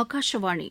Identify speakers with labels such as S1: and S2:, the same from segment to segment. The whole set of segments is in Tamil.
S1: ஆகாஷவாணி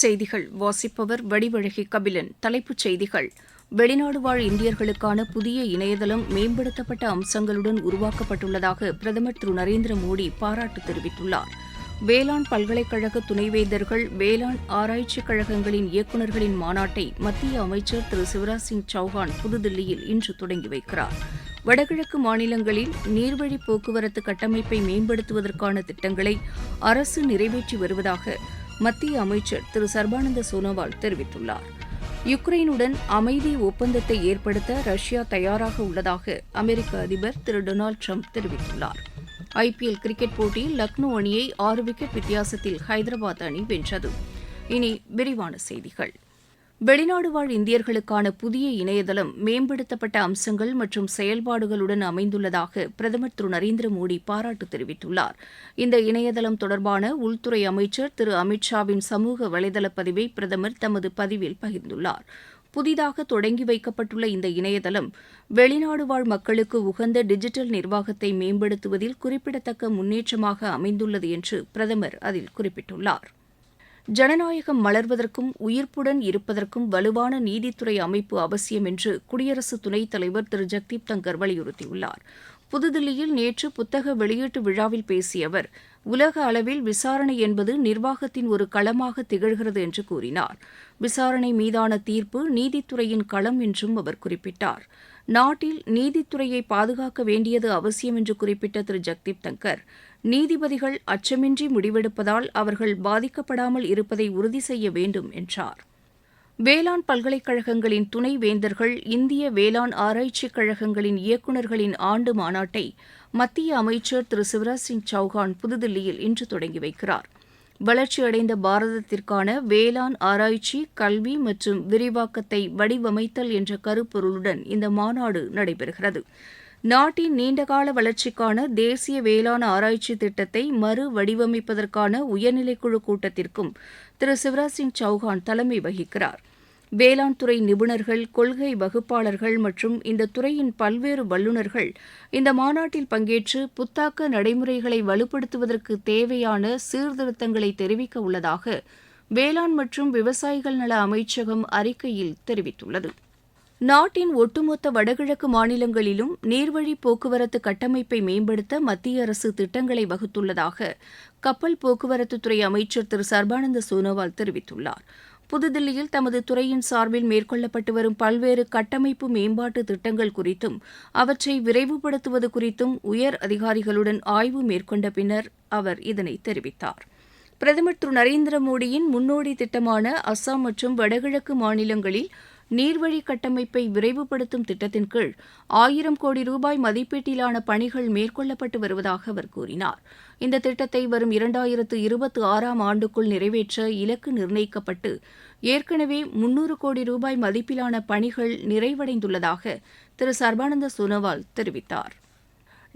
S1: செய்திகள் வாசிப்பவர் வடிவழகி கபிலன் தலைப்புச் செய்திகள் வெளிநாடு வாழ் இந்தியர்களுக்கான புதிய இணையதளம் மேம்படுத்தப்பட்ட அம்சங்களுடன் உருவாக்கப்பட்டுள்ளதாக பிரதமர் திரு நரேந்திர மோடி பாராட்டு தெரிவித்துள்ளாா் வேளாண் பல்கலைக்கழக துணைவேந்தர்கள் வேளாண் ஆராய்ச்சிக் கழகங்களின் இயக்குநர்களின் மாநாட்டை மத்திய அமைச்சர் திரு சிவராஜ் சிங் சௌஹான் புதுதில்லியில் இன்று தொடங்கி வைக்கிறார் வடகிழக்கு மாநிலங்களில் நீர்வழி போக்குவரத்து கட்டமைப்பை மேம்படுத்துவதற்கான திட்டங்களை அரசு நிறைவேற்றி வருவதாக மத்திய அமைச்சர் திரு சர்பானந்த சோனோவால் தெரிவித்துள்ளார் யுக்ரைனுடன் அமைதி ஒப்பந்தத்தை ஏற்படுத்த ரஷ்யா தயாராக உள்ளதாக அமெரிக்க அதிபர் திரு டொனால்டு ட்ரம்ப் தெரிவித்துள்ளாா் ஐபிஎல் கிரிக்கெட் போட்டியில் லக்னோ அணியை ஆறு விக்கெட் வித்தியாசத்தில் ஹைதராபாத் அணி வென்றது இனி விரிவான செய்திகள் வெளிநாடு வாழ் இந்தியர்களுக்கான புதிய இணையதளம் மேம்படுத்தப்பட்ட அம்சங்கள் மற்றும் செயல்பாடுகளுடன் அமைந்துள்ளதாக பிரதமர் திரு நரேந்திர மோடி பாராட்டு தெரிவித்துள்ளார் இந்த இணையதளம் தொடர்பான உள்துறை அமைச்சர் திரு அமித்ஷாவின் சமூக வலைதள பதிவை பிரதமர் தமது பதிவில் பகிர்ந்துள்ளார் புதிதாக தொடங்கி வைக்கப்பட்டுள்ள இந்த இணையதளம் வெளிநாடு வாழ் மக்களுக்கு உகந்த டிஜிட்டல் நிர்வாகத்தை மேம்படுத்துவதில் குறிப்பிடத்தக்க முன்னேற்றமாக அமைந்துள்ளது என்று பிரதமர் அதில் குறிப்பிட்டுள்ளார் ஜனநாயகம் மலர்வதற்கும் உயிர்ப்புடன் இருப்பதற்கும் வலுவான நீதித்துறை அமைப்பு அவசியம் என்று குடியரசு துணைத் தலைவர் திரு ஜக்தீப் தங்கர் வலியுறுத்தியுள்ளார் புதுதில்லியில் நேற்று புத்தக வெளியீட்டு விழாவில் பேசிய அவர் உலக அளவில் விசாரணை என்பது நிர்வாகத்தின் ஒரு களமாக திகழ்கிறது என்று கூறினார் விசாரணை மீதான தீர்ப்பு நீதித்துறையின் களம் என்றும் அவர் குறிப்பிட்டார் நாட்டில் நீதித்துறையை பாதுகாக்க வேண்டியது அவசியம் என்று குறிப்பிட்ட திரு ஜக்தீப் தங்கர் நீதிபதிகள் அச்சமின்றி முடிவெடுப்பதால் அவர்கள் பாதிக்கப்படாமல் இருப்பதை உறுதி செய்ய வேண்டும் என்றார் வேளாண் பல்கலைக்கழகங்களின் துணை வேந்தர்கள் இந்திய வேளாண் ஆராய்ச்சிக் கழகங்களின் இயக்குநர்களின் ஆண்டு மாநாட்டை மத்திய அமைச்சர் திரு சிவராஜ் சிங் சௌகான் புதுதில்லியில் இன்று தொடங்கி வைக்கிறார் வளர்ச்சியடைந்த பாரதத்திற்கான வேளாண் ஆராய்ச்சி கல்வி மற்றும் விரிவாக்கத்தை வடிவமைத்தல் என்ற கருப்பொருளுடன் இந்த மாநாடு நடைபெறுகிறது நாட்டின் நீண்டகால வளர்ச்சிக்கான தேசிய வேளாண் ஆராய்ச்சி திட்டத்தை மறு வடிவமைப்பதற்கான உயர்நிலைக்குழு கூட்டத்திற்கும் திரு சிவராஜ் சிங் சௌகான் தலைமை வகிக்கிறாா் வேளாண் துறை நிபுணர்கள் கொள்கை வகுப்பாளர்கள் மற்றும் இந்த துறையின் பல்வேறு வல்லுநர்கள் இந்த மாநாட்டில் பங்கேற்று புத்தாக்க நடைமுறைகளை வலுப்படுத்துவதற்கு தேவையான சீர்திருத்தங்களை தெரிவிக்க உள்ளதாக வேளாண் மற்றும் விவசாயிகள் நல அமைச்சகம் அறிக்கையில் தெரிவித்துள்ளது நாட்டின் ஒட்டுமொத்த வடகிழக்கு மாநிலங்களிலும் நீர்வழி போக்குவரத்து கட்டமைப்பை மேம்படுத்த மத்திய அரசு திட்டங்களை வகுத்துள்ளதாக கப்பல் போக்குவரத்துத்துறை அமைச்சர் திரு சர்பானந்த சோனோவால் தெரிவித்துள்ளாா் புதுதில்லியில் தமது துறையின் சார்பில் மேற்கொள்ளப்பட்டு வரும் பல்வேறு கட்டமைப்பு மேம்பாட்டு திட்டங்கள் குறித்தும் அவற்றை விரைவுபடுத்துவது குறித்தும் உயர் அதிகாரிகளுடன் ஆய்வு மேற்கொண்ட பின்னர் அவர் இதனை தெரிவித்தார் பிரதமர் திரு நரேந்திர மோடியின் முன்னோடி திட்டமான அஸ்ஸாம் மற்றும் வடகிழக்கு மாநிலங்களில் நீர்வழி கட்டமைப்பை விரைவுபடுத்தும் திட்டத்தின் கீழ் ஆயிரம் கோடி ரூபாய் மதிப்பீட்டிலான பணிகள் மேற்கொள்ளப்பட்டு வருவதாக அவர் கூறினார் இந்த திட்டத்தை வரும் இரண்டாயிரத்து இருபத்தி ஆறாம் ஆண்டுக்குள் நிறைவேற்ற இலக்கு நிர்ணயிக்கப்பட்டு ஏற்கனவே முன்னூறு கோடி ரூபாய் மதிப்பிலான பணிகள் நிறைவடைந்துள்ளதாக திரு சர்பானந்த சோனோவால் தெரிவித்தாா்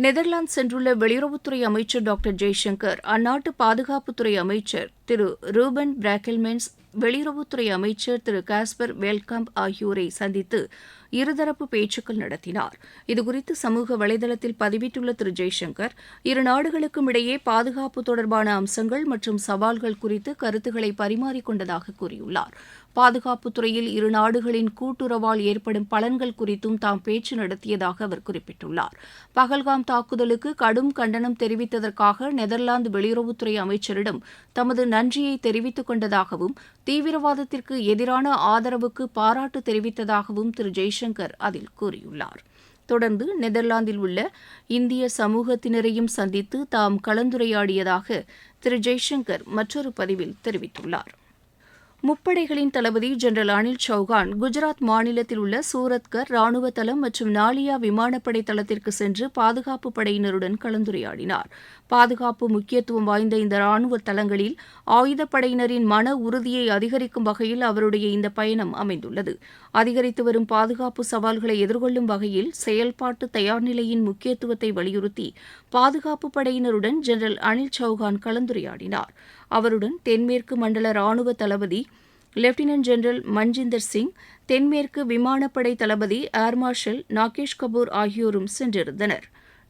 S1: நெதர்லாந்து சென்றுள்ள வெளியுறவுத்துறை அமைச்சர் டாக்டர் ஜெய்சங்கர் அந்நாட்டு பாதுகாப்புத்துறை அமைச்சர் திரு ரூபன் பிராக்கெல்மென்ஸ் வெளியுறவுத்துறை அமைச்சர் திரு காஸ்பர் வெல்காம்ப் ஆகியோரை சந்தித்து இருதரப்பு பேச்சுக்கள் நடத்தினார் இதுகுறித்து சமூக வலைதளத்தில் பதிவிட்டுள்ள திரு ஜெய்சங்கர் இரு நாடுகளுக்கும் இடையே பாதுகாப்பு தொடர்பான அம்சங்கள் மற்றும் சவால்கள் குறித்து கருத்துக்களை பரிமாறிக்கொண்டதாக கூறியுள்ளார் பாதுகாப்பு துறையில் இரு நாடுகளின் கூட்டுறவால் ஏற்படும் பலன்கள் குறித்தும் தாம் பேச்சு நடத்தியதாக அவர் குறிப்பிட்டுள்ளார் பகல்காம் தாக்குதலுக்கு கடும் கண்டனம் தெரிவித்ததற்காக நெதர்லாந்து வெளியுறவுத்துறை அமைச்சரிடம் தமது நன்றியை தெரிவித்துக் கொண்டதாகவும் தீவிரவாதத்திற்கு எதிரான ஆதரவுக்கு பாராட்டு தெரிவித்ததாகவும் திரு ஜெய்சங்கர் அதில் கூறியுள்ளார் தொடர்ந்து நெதர்லாந்தில் உள்ள இந்திய சமூகத்தினரையும் சந்தித்து தாம் கலந்துரையாடியதாக திரு ஜெய்சங்கர் மற்றொரு பதிவில் தெரிவித்துள்ளாா் முப்படைகளின் தளபதி ஜெனரல் அனில் சௌகான் குஜராத் மாநிலத்தில் உள்ள சூரத்கர் ராணுவ தளம் மற்றும் நாலியா விமானப்படை தளத்திற்கு சென்று பாதுகாப்பு படையினருடன் கலந்துரையாடினார் பாதுகாப்பு முக்கியத்துவம் வாய்ந்த இந்த ராணுவ தளங்களில் ஆயுதப்படையினரின் மன உறுதியை அதிகரிக்கும் வகையில் அவருடைய இந்த பயணம் அமைந்துள்ளது அதிகரித்து வரும் பாதுகாப்பு சவால்களை எதிர்கொள்ளும் வகையில் செயல்பாட்டு தயார் நிலையின் முக்கியத்துவத்தை வலியுறுத்தி பாதுகாப்பு படையினருடன் ஜெனரல் அனில் சௌகான் கலந்துரையாடினார் அவருடன் தென்மேற்கு மண்டல ராணுவ தளபதி லெப்டினன்ட் ஜெனரல் மஞ்சிந்தர் சிங் தென்மேற்கு விமானப்படை தளபதி ஏர் மார்ஷல் நாகேஷ் கபூர் ஆகியோரும் சென்றிருந்தனா்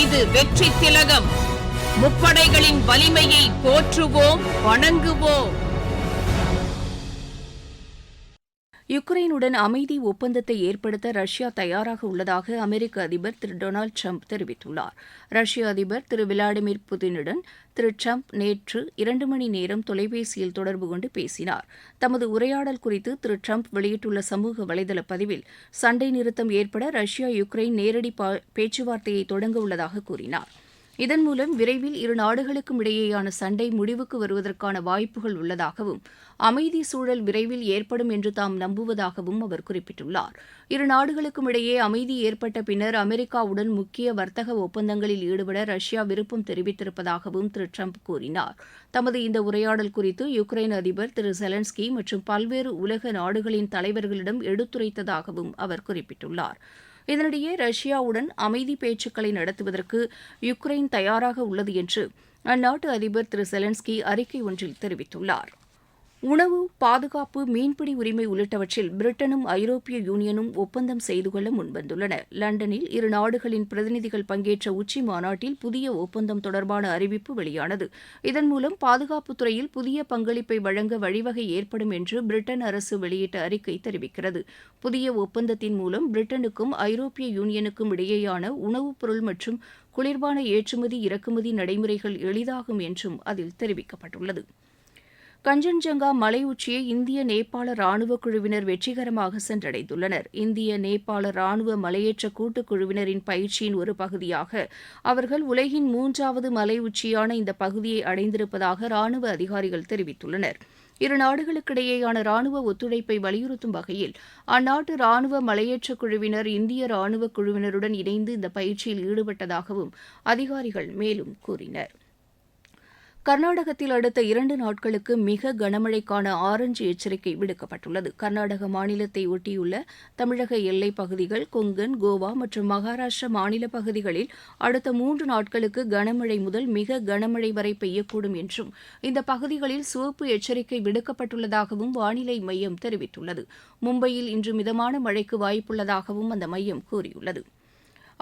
S2: இது வெற்றி திலகம் முப்படைகளின் வலிமையை போற்றுவோம் வணங்குவோம்
S1: யுக்ரைனுடன் அமைதி ஒப்பந்தத்தை ஏற்படுத்த ரஷ்யா தயாராக உள்ளதாக அமெரிக்க அதிபர் திரு டொனால்டு ட்ரம்ப் தெரிவித்துள்ளார் ரஷ்ய அதிபர் திரு விளாடிமிர் புதினுடன் திரு ட்ரம்ப் நேற்று இரண்டு மணி நேரம் தொலைபேசியில் தொடர்பு கொண்டு பேசினார் தமது உரையாடல் குறித்து திரு ட்ரம்ப் வெளியிட்டுள்ள சமூக வலைதள பதிவில் சண்டை நிறுத்தம் ஏற்பட ரஷ்யா யுக்ரைன் நேரடி பேச்சுவார்த்தையை தொடங்க உள்ளதாக கூறினாா் இதன் மூலம் விரைவில் இரு நாடுகளுக்கும் இடையேயான சண்டை முடிவுக்கு வருவதற்கான வாய்ப்புகள் உள்ளதாகவும் அமைதி சூழல் விரைவில் ஏற்படும் என்று தாம் நம்புவதாகவும் அவர் குறிப்பிட்டுள்ளார் இரு நாடுகளுக்கும் இடையே அமைதி ஏற்பட்ட பின்னர் அமெரிக்காவுடன் முக்கிய வர்த்தக ஒப்பந்தங்களில் ஈடுபட ரஷ்யா விருப்பம் தெரிவித்திருப்பதாகவும் திரு ட்ரம்ப் கூறினார் தமது இந்த உரையாடல் குறித்து யுக்ரைன் அதிபர் திரு செலன்ஸ்கி மற்றும் பல்வேறு உலக நாடுகளின் தலைவர்களிடம் எடுத்துரைத்ததாகவும் அவர் குறிப்பிட்டுள்ளார் இதனிடையே ரஷ்யாவுடன் அமைதி பேச்சுக்களை நடத்துவதற்கு யுக்ரைன் தயாராக உள்ளது என்று அந்நாட்டு அதிபர் திரு செலன்ஸ்கி அறிக்கை ஒன்றில் தெரிவித்துள்ளாா் உணவு பாதுகாப்பு மீன்பிடி உரிமை உள்ளிட்டவற்றில் பிரிட்டனும் ஐரோப்பிய யூனியனும் ஒப்பந்தம் செய்து கொள்ள முன்வந்துள்ளன லண்டனில் இரு நாடுகளின் பிரதிநிதிகள் பங்கேற்ற உச்சி மாநாட்டில் புதிய ஒப்பந்தம் தொடர்பான அறிவிப்பு வெளியானது இதன் மூலம் பாதுகாப்பு துறையில் புதிய பங்களிப்பை வழங்க வழிவகை ஏற்படும் என்று பிரிட்டன் அரசு வெளியிட்ட அறிக்கை தெரிவிக்கிறது புதிய ஒப்பந்தத்தின் மூலம் பிரிட்டனுக்கும் ஐரோப்பிய யூனியனுக்கும் இடையேயான உணவுப் பொருள் மற்றும் குளிர்பான ஏற்றுமதி இறக்குமதி நடைமுறைகள் எளிதாகும் என்றும் அதில் தெரிவிக்கப்பட்டுள்ளது கஞ்சன்ஜங்கா மலை உச்சியை இந்திய நேபாள ராணுவ குழுவினர் வெற்றிகரமாக சென்றடைந்துள்ளனர் இந்திய நேபாள ராணுவ மலையேற்ற கூட்டுக் குழுவினரின் பயிற்சியின் ஒரு பகுதியாக அவர்கள் உலகின் மூன்றாவது மலை உச்சியான இந்த பகுதியை அடைந்திருப்பதாக ராணுவ அதிகாரிகள் தெரிவித்துள்ளனர் இரு நாடுகளுக்கிடையேயான ராணுவ ஒத்துழைப்பை வலியுறுத்தும் வகையில் அந்நாட்டு ராணுவ மலையேற்ற குழுவினர் இந்திய ராணுவ குழுவினருடன் இணைந்து இந்த பயிற்சியில் ஈடுபட்டதாகவும் அதிகாரிகள் மேலும் கூறினர் கர்நாடகத்தில் அடுத்த இரண்டு நாட்களுக்கு மிக கனமழைக்கான ஆரஞ்சு எச்சரிக்கை விடுக்கப்பட்டுள்ளது கர்நாடக மாநிலத்தை ஒட்டியுள்ள தமிழக எல்லைப் பகுதிகள் கொங்கன் கோவா மற்றும் மகாராஷ்டிரா மாநில பகுதிகளில் அடுத்த மூன்று நாட்களுக்கு கனமழை முதல் மிக கனமழை வரை பெய்யக்கூடும் என்றும் இந்த பகுதிகளில் சிவப்பு எச்சரிக்கை விடுக்கப்பட்டுள்ளதாகவும் வானிலை மையம் தெரிவித்துள்ளது மும்பையில் இன்று மிதமான மழைக்கு வாய்ப்புள்ளதாகவும் அந்த மையம் கூறியுள்ளது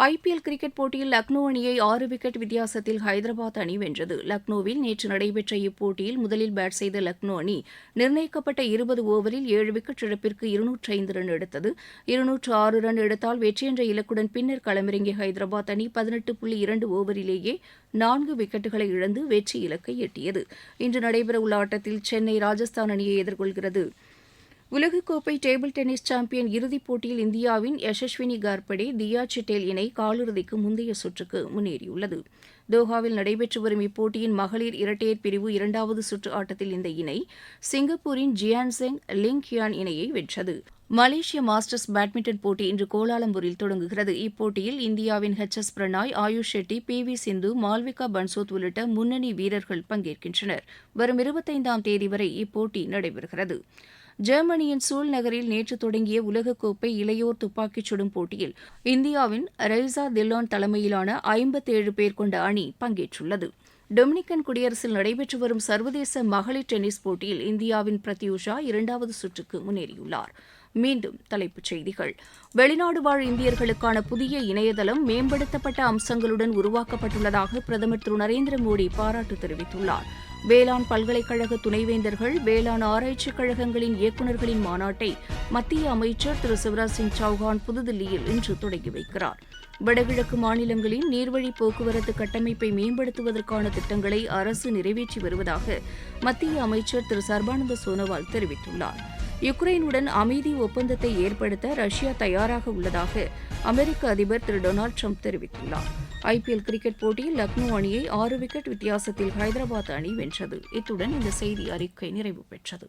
S1: ஐபிஎல் கிரிக்கெட் போட்டியில் லக்னோ அணியை ஆறு விக்கெட் வித்தியாசத்தில் ஹைதராபாத் அணி வென்றது லக்னோவில் நேற்று நடைபெற்ற இப்போட்டியில் முதலில் பேட் செய்த லக்னோ அணி நிர்ணயிக்கப்பட்ட இருபது ஓவரில் ஏழு விக்கெட் இழப்பிற்கு இருநூற்று ஐந்து ரன் எடுத்தது இருநூற்று ஆறு ரன் எடுத்தால் வெற்றி என்ற இலக்குடன் பின்னர் களமிறங்கிய ஹைதராபாத் அணி பதினெட்டு புள்ளி இரண்டு ஓவரிலேயே நான்கு விக்கெட்டுகளை இழந்து வெற்றி இலக்கை எட்டியது இன்று நடைபெறவுள்ள ஆட்டத்தில் சென்னை ராஜஸ்தான் அணியை எதிர்கொள்கிறது உலகக்கோப்பை டேபிள் டென்னிஸ் சாம்பியன் இறுதிப் போட்டியில் இந்தியாவின் யசஸ்வினி கார்படி தியா சிட்டேல் இணை காலிறுதிக்கு முந்தைய சுற்றுக்கு முன்னேறியுள்ளது தோஹாவில் நடைபெற்று வரும் இப்போட்டியின் மகளிர் இரட்டையர் பிரிவு இரண்டாவது சுற்று ஆட்டத்தில் இந்த இணை சிங்கப்பூரின் ஜியான்செங் லிங் கியான் இணையை வென்றது மலேசிய மாஸ்டர்ஸ் பேட்மிண்டன் போட்டி இன்று கோலாலம்பூரில் தொடங்குகிறது இப்போட்டியில் இந்தியாவின் H S Prannoy Ayush Shetty P V Sindhu Malvika Bansod உள்ளிட்ட முன்னணி வீரர்கள் பங்கேற்கின்றனர் வரும் இருபத்தைந்தாம் தேதி வரை இப்போட்டி நடைபெறுகிறது ஜெர்மனியின் சூல் நகரில் நேற்று தொடங்கிய உலகக்கோப்பை இளையோர் துப்பாக்கிச் சுடும் போட்டியில் இந்தியாவின் ரெய்சா தில்லான் தலைமையிலான ஐம்பத்தேழு பேர் கொண்ட அணி பங்கேற்றுள்ளது டொமினிக்கன் குடியரசில் நடைபெற்று வரும் சர்வதேச மகளிர் டென்னிஸ் போட்டியில் இந்தியாவின் பிரத்யூஷா இரண்டாவது சுற்றுக்கு முன்னேறியுள்ளார் மீண்டும் தலைப்புச் செய்திகள் வெளிநாடு வாழ் இந்தியர்களுக்கான புதிய இணையதளம் மேம்படுத்தப்பட்ட அம்சங்களுடன் உருவாக்கப்பட்டுள்ளதாக பிரதமர் திரு நரேந்திர மோடி பாராட்டு தெரிவித்துள்ளாா் வேளாண் பல்கலைக்கழக துணைவேந்தர்கள் வேளாண் ஆராய்ச்சிக் கழகங்களின் இயக்குநர்களின் மாநாட்டை மத்திய அமைச்சர் திரு சிவராஜ் சிங் சௌஹான் புதுதில்லியில் இன்று தொடங்கி வைக்கிறார் வடகிழக்கு மாநிலங்களின் நீர்வழி போக்குவரத்து கட்டமைப்பை மேம்படுத்துவதற்கான திட்டங்களை அரசு நிறைவேற்றி வருவதாக மத்திய அமைச்சர் திரு சர்பானந்த சோனோவால் தெரிவித்துள்ளார் யுக்ரைனுடன் அமைதி ஒப்பந்தத்தை ஏற்படுத்த ரஷ்யா தயாராக உள்ளதாக அமெரிக்க அதிபர் திரு டொனால்டு ட்ரம்ப் தெரிவித்துள்ளார் ஐபிஎல் கிரிக்கெட் போட்டியில் லக்னோ அணியை ஆறு விக்கெட் வித்தியாசத்தில் ஹைதராபாத் அணி வென்றது இத்துடன் இந்த செய்தி அறிக்கை நிறைவு பெற்றது